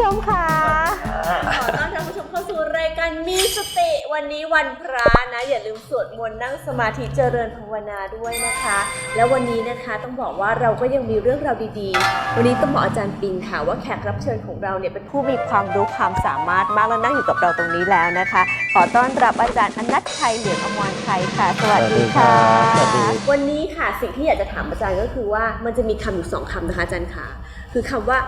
ชมค่ะ ขอต้อนรับผู้ชมเข้าสู่รายการมีสติวันนี้วันพระนะ อย่าลืมสวดมนต์นั่งสมาธิเจริญภาวนาด้วยนะคะ แล้ววันนี้นะคะต้องบอกว่าเราก็ยังมีเรื่องราวดีๆ วันนี้ต้องบอกอาจารย์ปิงค่ะว่าแขกรับเชิญของเราเนี่ยเป็นผู้ผู้มีความรู้ความสามารถมากแล้วนั่งอยู่กับเราตรงนี้แล้วนะคะ ขอต้อนรับอาจารย์อนัทชัยเหลืองอมรชัยค่ะ สวัสดีค่ะ สวัสดีวันนี้ค่ะสิ่งที่อยากจะถามอาจารย์ก็คือว่ามันจะมีคำอยู่สองคำนะคะอาจารย์ค่ะ คือคำว่า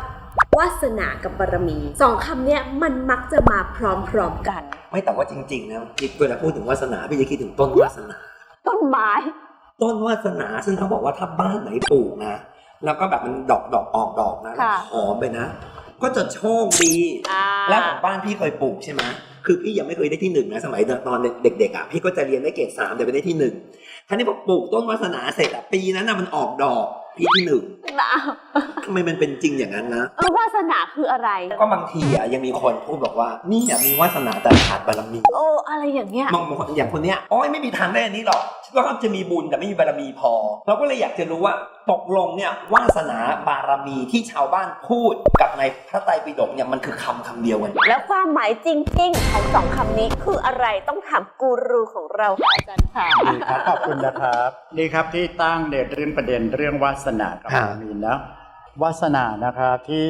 วาสนากับบารมีสองคำเนี้ยมันมักจะมาพร้อมๆกัน ไม่แต่ว่าจริงๆนะเวลาพูดถึงวาสนาพี่จะคิดถึงต้นวาสนา ต้นไม้ ต้นวาสนาซึ่งเขาบอกว่าถ้าบ้านไหนปลูกนะ แล้วก็แบบมันดอกดอกออกดอกนะค่ะ หอมไปนะ ก็จะโชคดี อ่า แล้วของบ้านพี่เคยปลูกใช่ไหมคือพี่ยังไม่เคยได้ที่หนึ่งนะสมัยตอนเด็กๆอะพี่ก็จะเรียนได้เกรดสามแต่ไม่ได้ที่หนึ่งครั้นี้พอปลูกต้นวาสนาเสร็จอะปีนั้นน่ะมันออกดอกพี่ที่หนึ่ง อ้าวทำไมมันเป็นจริงอย่างนั้นนะเออวาสนาคืออะไร ก็บางทีอะยังมีคนพูดบอกว่า นี่อะมีวาสนาแต่ขาดบารมี โอ้อะไรอย่างเงี้ยบางคนอย่างคนเนี้ยโอ้ยไม่มีทางได้อันนี้หรอก ก็จะมีบุญแต่ไม่มีบารมีพอ เราก็เลยอยากจะรู้ว่าตกลงเนี่ยวาสนาบารมีที่ชาวบ้านพูดกับในพระไตรปิฎกเนี่ยมันคือคำคำเดียวกันแล้วความหมายจริงๆของสองคำนี้คืออะไรต้องถามกูรูของเราค่ะอาจารย์ค่ะดีครับขอบคุณนะครับนี่ครับที่ตั้งเด่นเรื่องประเด็นเรื่องวาสนากับบารมีนะวาสนานะครับที่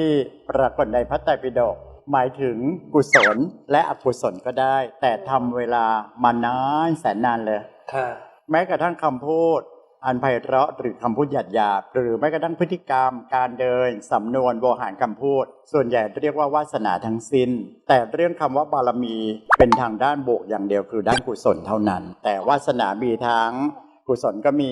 ปรากฏในพระไตรปิฎกหมายถึงกุศลและอกุศลก็ได้ แต่ทำเวลามานานแสนนานเลยค่ะ แม้กระทั่งคำพูด อันไพเราะหรือคำพูดหยาดหยาบหรือแม้กระทั่งพฤติกรรม การเดินสำนวนโวหารคำพูด ส่วนใหญ่เรียกว่าวาสนาทั้งสิ้น แต่เรื่องคำว่าบารมีเป็นทางด้านบวกอย่างเดียวคือด้านกุศลเท่านั้น แต่วาสนามีทั้งกุศลก็มี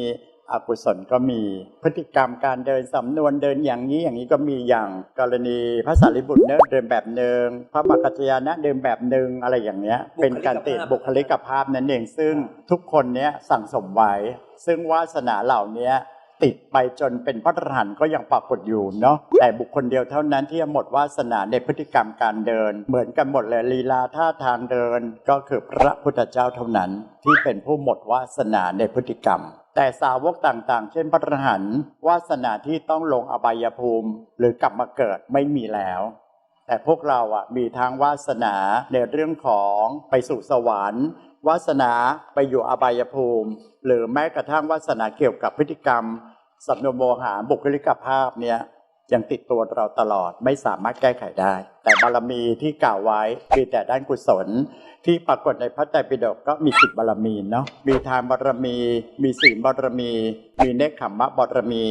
อกุศลก็มีพฤติกรรมการเดินสำนวนเดินอย่างนี้อย่างนี้ก็มีอย่างกรณีพระสารีบุตรเนี่ยเดินแบบหนึ่งพระมกัจจยานะเดินแบบหนึ่งอะไรอย่างเนี้ย เป็นการติดบุคลิกภาพนั่นเองซึ่งทุกคนเนี้ยสั่งสมไว้ ซึ่งวาสนาเหล่านี้ติดไปจนเป็นพระอรหันต์ก็ยังปรากฏอยู่เนาะแต่บุคคลเดียวเท่านั้นที่หมดวาสนาในพฤติกรรมการเดิน เหมือนกันหมดเลยลีลาท่าทางเดิน ก็คือพระพุทธเจ้าเท่านั้น ที่เป็นผู้หมดวาสนาในพฤติกรรม แต่สาวกต่างๆ เช่นพระอรหันต์วาสนาที่ต้องลงอบายภูมิหรือกลับมาเกิดไม่มีแล้ว แต่พวกเราอะมีทางวาสนาในเรื่องของไปสู่สวรรค์ วาสนาไปอยู่อบายภูมิ หรือแม้กระทั่งวาสนาเกี่ยวกับพฤติกรรมสำนวนโมหาบุคลิกภาพเนี่ย ยังติดตัวเราตลอดไม่สามารถแก้ไขได้ แต่บารมีที่กล่าวไว้มีแต่ด้านกุศล ที่ปรากฏในพระไตรปิฎกก็มีสิบบารมีเนาะมีทานบารมี มีศีลบารมี มีเนคขมมะบารมี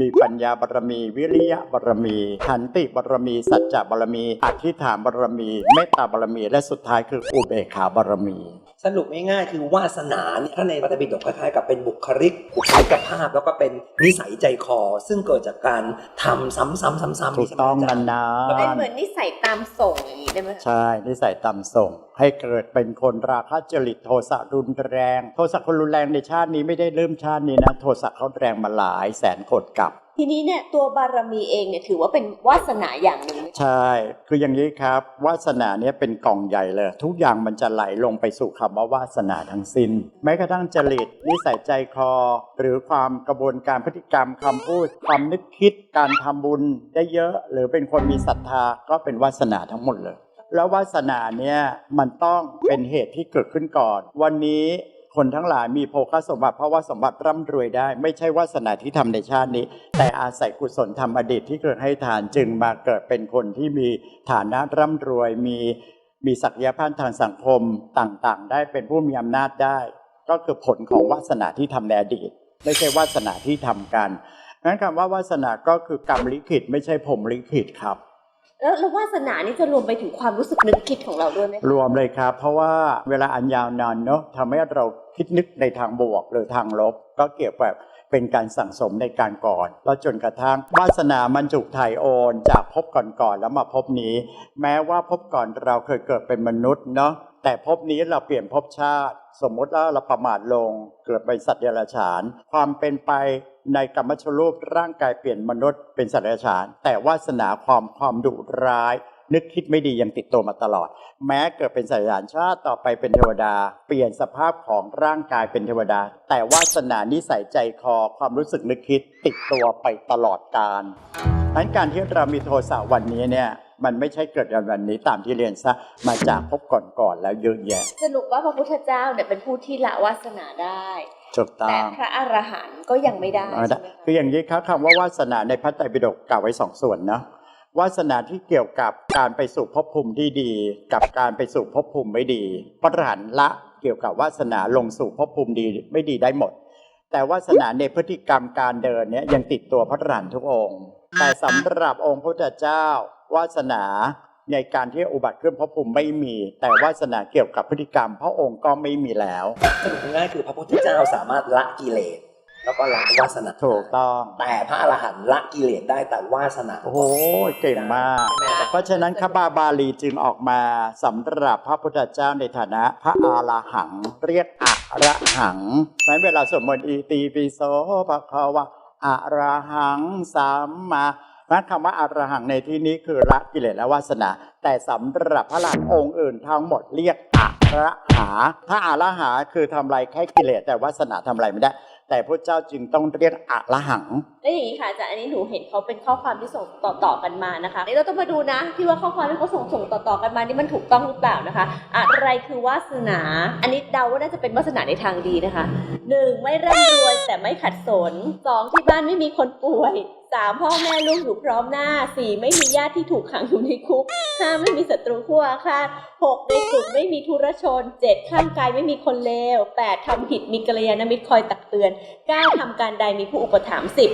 มีปัญญาบารมี วิริยะบารมีขันติบารมี สัจจะบารมีอธิษฐานบารมี เมตตาบารมี และสุดท้ายคืออุเบกขาบารมี สรุปง่ายๆคือวาสนาเนี่ยถ้าในพระไตรปิฎกคล้ายๆกับเป็นบุคลิกบุคลิกภาพแล้วก็เป็นนิสัยใจคอ ซึ่งเกิดจากการทำซ้ำๆๆๆถูกต้องมนาอานเป็นเหมือนนิสัยตามส่งอย่างนี้ได้ไหมๆใช่นิสัยต่ำส่ง ให้เกิดเป็นคนราคะจริตโทสะรุนแรง โทสะคนรุนแรงในชาตินี้ไม่ได้เริ่มชาตินี้นะ โทสะเขาแรงมาหลายแสนโกดกับ ทีนี้เนี่ยตัวบารมีเองเนี่ยถือว่าเป็นวาสนาอย่างหนึ่งไหมใช่ คืออย่างนี้ครับ วาสนาเนี่ยเป็นกล่องใหญ่เลย ทุกอย่างมันจะไหลลงไปสู่คำว่าวาสนาทั้งสิ้น แม้กระทั่งจริตนิสัยใจคอ หรือความกระบวนการพฤติกรรมคำพูด ความนึกคิดการทำบุญได้เยอะ หรือเป็นคนมีศรัทธาก็เป็นวาสนาทั้งหมดเลย แล้ววาสนาเนี่ยมันต้องเป็นเหตุที่เกิดขึ้นก่อน วันนี้ คนทั้งหลายมีโภคสมบัติเพราะว่าสมบัติร่ำรวยได้ ไม่ใช่วาสนาที่ทำในชาตินี้ แต่อาศัยกุศลธรรมอดีตที่เกิดให้ทานจึงมาเกิดเป็นคนที่มีฐานะร่ำรวย มีมีศักยภาพทางสังคมต่างๆ ได้เป็นผู้มีอำนาจได้ ก็คือผลของวาสนาที่ทำในอดีต ไม่ใช่วาสนาที่ทำกันนั้นคำว่าวาสนาก็คือกรรมลิขิตไม่ใช่ผมลิขิตครับ แล้วแล้ววาสนานี่จะรวมไปถึงความรู้สึกนึกคิดของเราด้วยไหมคะรวมเลยครับ เพราะว่าเวลาอันยาวนานเนาะทำให้เราคิดนึกในทางบวกหรือทางลบ ก็เกี่ยวกับเป็นการสั่งสมในการก่อน แล้วจนกระทั่งวาสนามันจุกถ่ายโอน จากภพก่อนๆแล้วมาภพนี้ แม้ว่าภพก่อนเราเคยเกิดเป็นมนุษย์เนาะ แต่ภพนี้เราเปลี่ยนภพชาติ สมมติว่าเราประมาทลง เกิดเป็นสัตว์เดรัจฉาน ความเป็นไปในกรรมชรูปร่างกายเปลี่ยนมนุษย์เป็นสัตว์เดรัจฉาน แต่วาสนาความความดุร้าย นึกคิดไม่ดียังติดตัวมาตลอด แม้เกิดเป็นสัตว์เดรัจฉานชาติต่อไปเป็นเทวดา เปลี่ยนสภาพของร่างกายเป็นเทวดา แต่วาสนานิสัยใจคอความรู้สึกนึกคิดติดตัวไปตลอดกาลนั้นการที่เรามีโทสะวันนี้เนี่ย มันไม่ใช่เกิดวันนี้ตามที่เรียนซะมาจากพบก่อนๆแล้วเยอะแยะสรุปว่าพระพุทธเจ้าเนี่ยเป็นผู้ที่ละวาสนาได้ถูกต้แต่องพระอรหันต์ก็ยังไม่ได้เอาใช่ละไหมคะคืออย่างนี้ครับคำว่าวาสนาในพระไตรปิฎกกล่าวไว้สองส่วนนะวาสนาที่เกี่ยวกับการไปสู่ภพภูมิที่ดี กับการไปสู่ภพภูมิไม่ดี พระอรหันต์ละเกี่ยวกับวาสนาลงสู่ภพภูมิดีไม่ดีได้หมด แต่วาสนาในพฤติกรรมการเดินเนี่ยยังติดตัวพระอรหันต์ทุกองค์ แต่สำหรับองค์พระพุทธเจ้า วาสนาในการที่อุบัติขึ้นภพภูมิไม่มี แต่วาสนาเกี่ยวกับพฤติกรรม พระองค์ก็ไม่มีแล้วสรุปง่ายๆคือพระพุทธเจ้าสามารถละกิเลสแล้วก็ละวาสนาถูกต้อง แต่พระอรหันต์ละกิเลสได้แต่วาสนาโอ้โหเก่งมากใช่ไหมอาจารย์เพราะฉะนั้นคบาบาลีจึงออกมาสำหรับพระพุทธเจ้าในฐานะ พระอาลาหัง เรียกอะระหังเพราะฉะนั้นเวลาสวดมนต์อีตีปิโสภะคะวะอะระหังสัมมาเพราะฉะ นั้นคำว่าอรหังในที่นี้คือละกิเลสและวาสนา แต่สำหรับพระหลานองค์อื่นทั้งหมดเรียกอะระหา ถ้าอะระหาคือทำลายแค่กิเลสแต่วาสนาทำลายไม่ได้ แต่พระเจ้าจึงต้องเรียกอะระหัง แล้วอย่างนี้ค่ะอาจารย์อันนี้หนูเห็นเขาเป็นข้อความที่ส่งต่อๆกันมานะคะนี่เราต้องมาดูนะ ที่ว่าข้อความที่เขาส่งส่งต่อๆกันมานี่มันถูกต้องหรือเปล่านะคะ อะไรคือวาสนา อันนี้เดาว่าน่าจะเป็นวาสนาในทางดีนะคะหนึ่งไม่ร่ำรวยแต่ไม่ขัดสนสองที่บ้านไม่มีคนป่วยสามพ่อแม่ลูกอยู่พร้อมหน้าสี่ไม่มีญาติที่ถูกขังอยู่ในคุกห้าไม่มีศัตรูคู่อาฆาตหกในกลุ่มไม่มีทุรชนเจ็ดข้างกายไม่มีคนเลวแปดทำผิดมีกัลยาณมิตรคอยตักเตือนเก้าทำการใดมีผู้อุปถัมภ์สิบ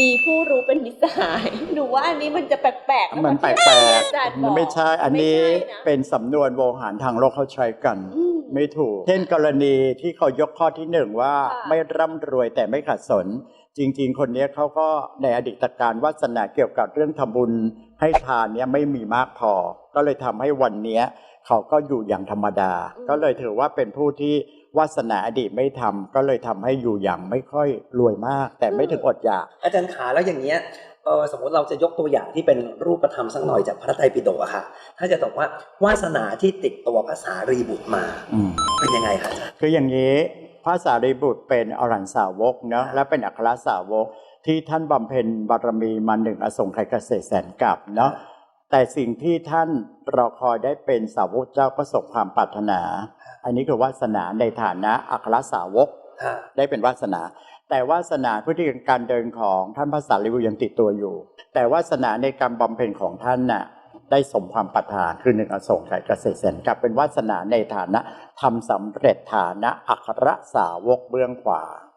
มีผู้รู้เป็นมิตรสหายหนูว่าอันนี้มันจะแปลกๆะมันแปลที่กอาจารย์ๆบมัอนกไม่ใช่อันนี้ไม่ใช่นะเป็นสำนวนโวหารทางโลกเขาใช้กันอืมไม่ถูก เช่นกรณีที่เขายกข้อที่หนึ่งว่าค่ะไม่ร่ำรวยแต่ไม่ขัดสน จริง ๆ คนเนี้ยเขาก็ในอดีตการวาสนาเกี่ยวกับเรื่องทำบุญให้ทานเนี้ยไม่มีมากพอ ก็เลยทำให้วันเนี้ยเขาก็อยู่อย่างธรรมดา ก็เลยถือว่าเป็นผู้ที่ วาสนาอดีตไม่ทำก็เลยทำให้อยู่อย่างไม่ค่อยรวยมาก แต่ไม่ถึงอดอยาก อาจารย์ขาแล้วอย่างเงี้ยเออสมมติเราจะยกตัวอย่างที่เป็นรูปธรรมสักหน่อยจากพระไตรปิฎกอะค่ะ ถ้าจะบอกว่าวาสนาที่ติดตัวภาษารีบุตรมาอืมเป็นยังไงคะอาจารย์คืออย่างนี้พระสารีบุตรเป็นอรหันตสาวกเนาะและเป็นอัครสาวกที่ท่านบำเพ็ญบารมีมาหนึ่งอสงไขยเกษตรแสนกับเนาะ แต่สิ่งที่ท่านรอคอยได้เป็นสาวกเจ้าก็สมความปรารถนา อันนี้คือวาสนาในฐานะอัครสาวกค่ะได้เป็นวาสนา แต่วาสนาพฤติกรรมการเดินของท่านพระสารีบุตรยังติดตัวอยู่ แต่วาสนาในการบำเพ็ญของท่านน่ะได้สมความปรารถนาคือหนึ่งอสงไขยเกษตรแสนกับเป็นวาสนาในฐานะทำสำเร็จฐานะอัครสาวกเบื้องขวาอืม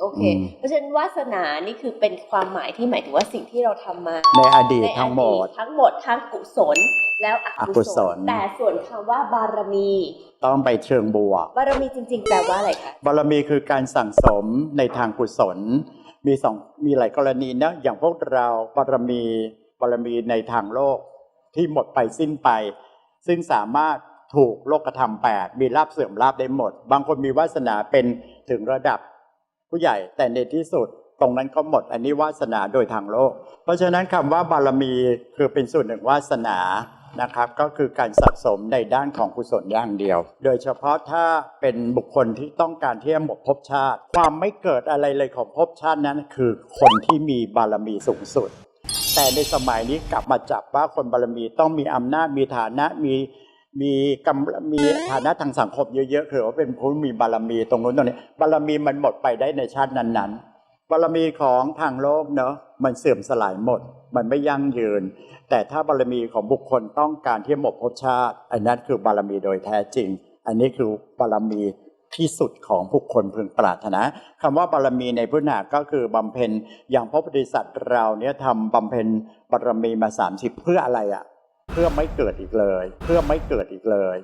โอเคอืมเพราะฉะนั้นวาสนานี่คือเป็นความหมายที่หมายถึงว่าสิ่งที่เราทำมา ในอดีตในอทั้งหมด ทั้งหมดทั้งกุศลแล้วออกุกุศศลลแต่ส่วนคำว่าบารมี ต้องไปเชิงบวก บารมีจริง ๆ แปลว่าอะไรคะ บารมีคือการสั่งสมในทางกุศล มีสองมีหลายกรณีนะ อย่างพวกเราบารมีบารมีในทางโลกที่หมดไปสิ้นไป ซึ่งสามารถถูกโลกธรรมแปดมีลาบเสื่อมลาบได้หมด บางคนมีวาสนาเป็นถึงระดับ ผู้ใหญ่แต่ในที่สุดตรงนั้นก็หมดอันนี้วาสนาโดยทางโลก เพราะฉะนั้นคำว่าบารมีคือเป็นส่วนหนึ่งวาสนานะครับก็คือการสะสมในด้านของกุศลอย่างเดียว โดยเฉพาะถ้าเป็นบุคคลที่ต้องการที่จะหมดภพชาติ ความไม่เกิดอะไรเลยของภพชาตินั้น คือคนที่มีบารมีสูงสุด แต่ในสมัยนี้กลับมาจับว่าคนบารมีต้องมีอำนาจมีฐานะมี มีกำมีฐานะทางสังคมเยอะๆคือว่าเป็นผู้มีบารมีตรงนู้นตรงนี้ บารมีมันหมดไปได้ในชาตินั้นๆ บารมีของทางโลกเนาะมันเสื่อมสลายหมด มันไม่ยั่งยืน แต่ถ้าบารมีของบุคคลต้องการที่หมดภพชาติ อันนั้นคือบารมีโดยแท้จริง อันนี้คือบารมีที่สุดของบุคคลพึงปรารถนาคำว่าบารมีในพุทธนาก็คือบำเพ็ญอย่างพระพุทธสัตว์เราเนี่ยทำบำเพ็ญบารมีมา 30 เพื่ออะไรอะ่ะ เพื่อไม่เกิดอีกเลย เพื่อไม่เกิดอีกเลย